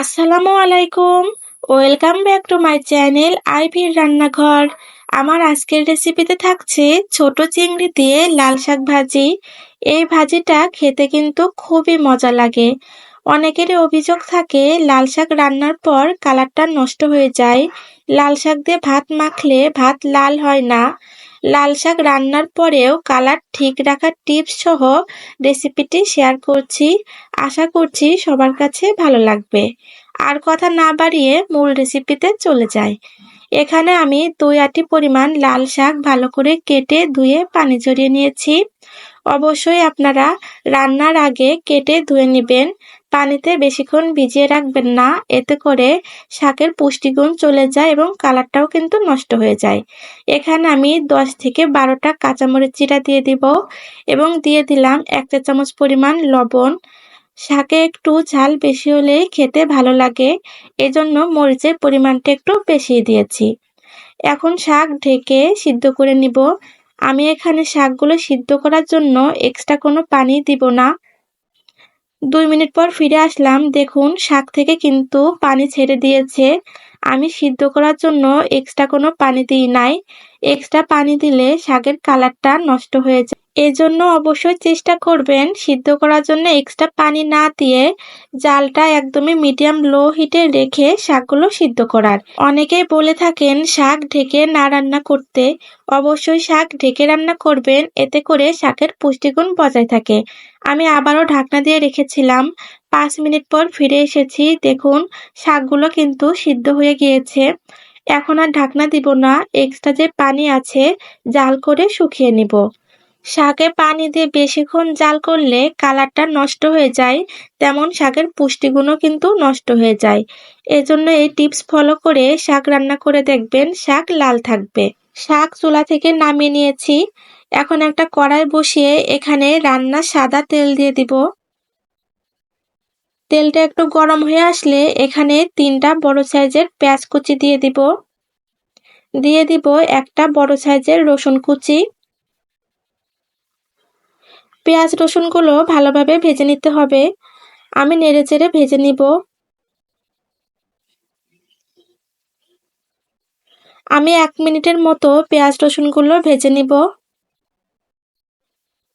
আসসালামু আলাইকুম। Welcome back to my channel আইভির রান্নাঘর আমার আজকের রেসিপিতে থাকছে ছোট চিংড়ি দিয়ে লাল শাক ভাজি। এই ভাজিটা খেতে কিন্তু খুবই মজা লাগে। অনেকেরই অভিযোগ থাকে, লাল শাক রান্নার পর কালারটা নষ্ট হয়ে যায়। লাল শাক দিয়ে ভাত মাখলে ভাত লাল হয় না। লাল শাক রান্নার পরেও কালার ঠিক রাখার টিপস সহ রেসিপিটি শেয়ার করছি। আশা করছি সবার কাছে ভালো লাগবে। আর কথা না বাড়িয়ে মূল রেসিপিতে চলে যাই। এখানে আমি দুই আটি পরিমাণ লাল শাক ভালো করে কেটে ধুয়ে পানি ঝরিয়ে নিয়েছি। অবশ্যই আপনারা রান্নার আগে কেটে ধুয়ে নেবেন। পানিতে বেশিক্ষণ ভিজিয়ে রাখবেন না। এতে করে শাকের পুষ্টিগুণ চলে যায় এবং কালারটাও কিন্তু নষ্ট হয়ে যায়। এখানে আমি দশ থেকে বারোটা কাঁচামরিচ চিরা দিয়ে দিব এবং দিয়ে দিলাম এক চা চামচ পরিমাণ লবণ। শাকে একটু ঝাল বেশি হলেই খেতে ভালো লাগে। এজন্য মরিচের পরিমাণটা একটু বেশি দিয়েছি। এখন শাক ঢেকে সিদ্ধ করে নিব। আমি এখানে শাকগুলো সিদ্ধ করার জন্য এক্সট্রা কোনো পানি দিব না। দুই মিনিট পর ফিরে আসলাম। দেখুন, শাক থেকে কিন্তু পানি ছেড়ে দিয়েছে। আমি সিদ্ধ করার জন্য এক্সট্রা কোনো পানি দিই নাই। এক্সট্রা পানি দিলে শাকের কালারটা নষ্ট হয়ে যায়। এজন্য অবশ্যই চেষ্টা করবেন সিদ্ধ করার জন্য এক্সট্রা পানি না দিয়ে জালটা একদমই মিডিয়াম লো হিটে রেখে শাকগুলো সিদ্ধ করার। অনেকেই বলে থাকেন শাক ঢেকে না রান্না করতে। অবশ্যই শাক ঢেকে রান্না করবেন, এতে করে শাকের পুষ্টিগুণ বজায় থাকে। আমি আবারও ঢাকনা দিয়ে রেখেছিলাম। পাঁচ মিনিট পর ফিরে এসেছি। দেখুন, শাকগুলো কিন্তু সিদ্ধ হয়ে গিয়েছে। এখন আর ঢাকনা দিব না এক্সট্রা যে পানি আছে, জাল করে শুকিয়ে নিব। শাকে পানি দিয়ে বেশিক্ষণ জাল করলে কালারটা নষ্ট হয়ে যায়। তেমন শাকের পুষ্টিগুণও কিন্তু নষ্ট হয়ে যায়। এজন্য এই টিপস ফলো করে শাক রান্না করে দেখবেন শাক লাল থাকবে। শাক চুলা থেকে নামিয়ে নিয়েছি। এখন একটা কড়াই বসিয়ে এখানে রান্না সাদা তেল দিয়ে দিব। তেলটা একটু গরম হয়ে আসলে এখানে তিনটা বড় সাইজের পেঁয়াজ কুচি দিয়ে দিব। দিয়ে দিব একটা বড় সাইজের রসুন কুচি। পেঁয়াজ রসুনগুলো ভালোভাবে ভেজে নিতে হবে। আমি নেড়ে চেড়ে ভেজে নিব। আমি এক মিনিটের মতো পেঁয়াজ রসুনগুলো ভেজে নিব।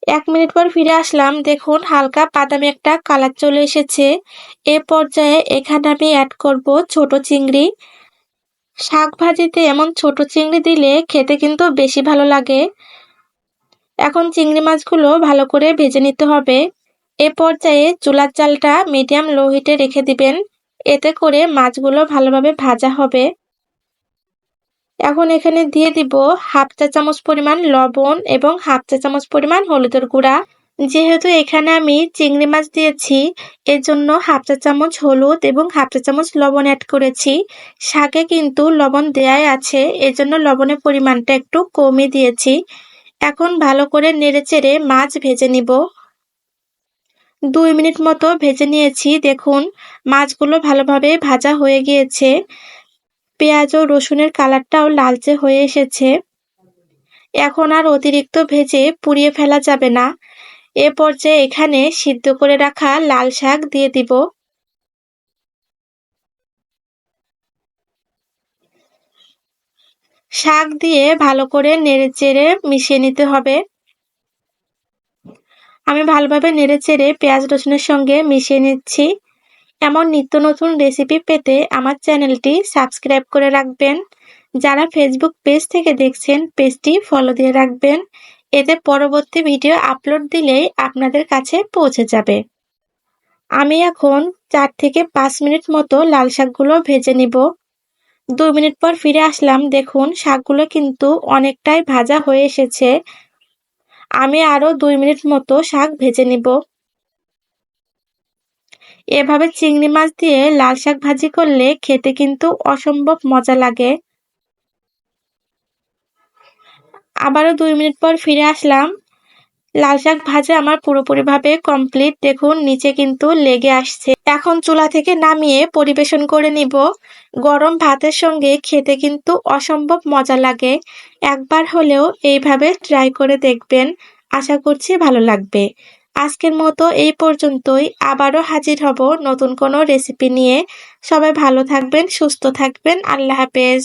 এক মিনিট পর ফিরে আসলাম। দেখুন, হালকা বাদামি একটা কালার চলে এসেছে। এ পর্যায়ে এখানে আমি অ্যাড করব ছোট চিংড়ি। শাক ভাজিতে এমন ছোট চিংড়ি দিলে খেতে কিন্তু বেশি ভালো লাগে। এখন চিংড়ি মাছগুলো ভালো করে ভেজে নিতে হবে। এ পর্যায়ে চুলার চালটা মিডিয়াম লো হিটে রেখে দিবেন। এতে করে মাছগুলো ভালোভাবে ভাজা হবে। এখন এখানে দিয়ে দিব হাফ চা চামচ পরিমাণ লবণ এবং হাফ চা চামচ পরিমাণ হলুদের গুঁড়া। যেহেতু এখানে আমি চিংড়ি মাছ দিয়েছি এর জন্য হাফ চা চামচ হলুদ এবং হাফ চা চামচ লবণ অ্যাড করেছি। শাকে কিন্তু লবণ দেয়াই আছে, এজন্য লবণের পরিমাণটা একটু কমই দিয়েছি। এখন ভালো করে নেড়েচেড়ে মাছ ভেজে নিব। দুই মিনিট মতো ভেজে নিয়েছি। দেখুন, মাছগুলো ভালোভাবে ভাজা হয়ে গিয়েছে। পেঁয়াজ ও রসুনের কালারটাও লালচে হয়ে এসেছে। এখন আর অতিরিক্ত ভেজে পুড়িয়ে ফেলা যাবে না। এ পর্যায়ে এখানে সিদ্ধ করে রাখা লাল শাক দিয়ে দিব। শাক দিয়ে ভালো করে নেড়ে চেড়ে মিশিয়ে নিতে হবে। আমি ভালোভাবে নেড়ে চেড়ে পেঁয়াজ, রসুনের সঙ্গে মিশিয়ে নিচ্ছি। এমন নিত্য নতুন রেসিপি পেতে আমার চ্যানেলটি সাবস্ক্রাইব করে রাখবেন। যারা ফেসবুক পেজ থেকে দেখছেন, পেজটি ফলো দিয়ে রাখবেন। এতে পরবর্তী ভিডিও আপলোড দিলেই আপনাদের কাছে পৌঁছে যাবে। আমি এখন চার থেকে পাঁচ মিনিট মতো লাল শাকগুলো ভেজে নিব। দুই মিনিট পর ফিরে আসলাম। দেখুন, শাকগুলো কিন্তু অনেকটাই ভাজা হয়ে এসেছে। আমি আরও দুই মিনিট মতো শাক ভেজে নিব। এভাবে চিংড়ি মাছ দিয়ে লাল শাক ভাজি করলে খেতে কিন্তু অসম্ভব মজা লাগে। আবারও দুই মিনিট পর ফিরে আসলাম। লাল শাক ভাজা আমার পুরোপুরিভাবে কমপ্লিট দেখুন, নিচে কিন্তু লেগে আসছে। এখন চুলা থেকে নামিয়ে পরিবেশন করে নিব। গরম ভাতের সঙ্গে খেতে কিন্তু অসম্ভব মজা লাগে। একবার হলেও এইভাবে ট্রাই করে দেখবেন। আশা করছি ভালো লাগবে। আজকের মতো এই পর্যন্তই। আবারও হাজির হব নতুন কোনো রেসিপি নিয়ে। সবাই ভালো থাকবেন, সুস্থ থাকবেন। আল্লাহ হাফেজ।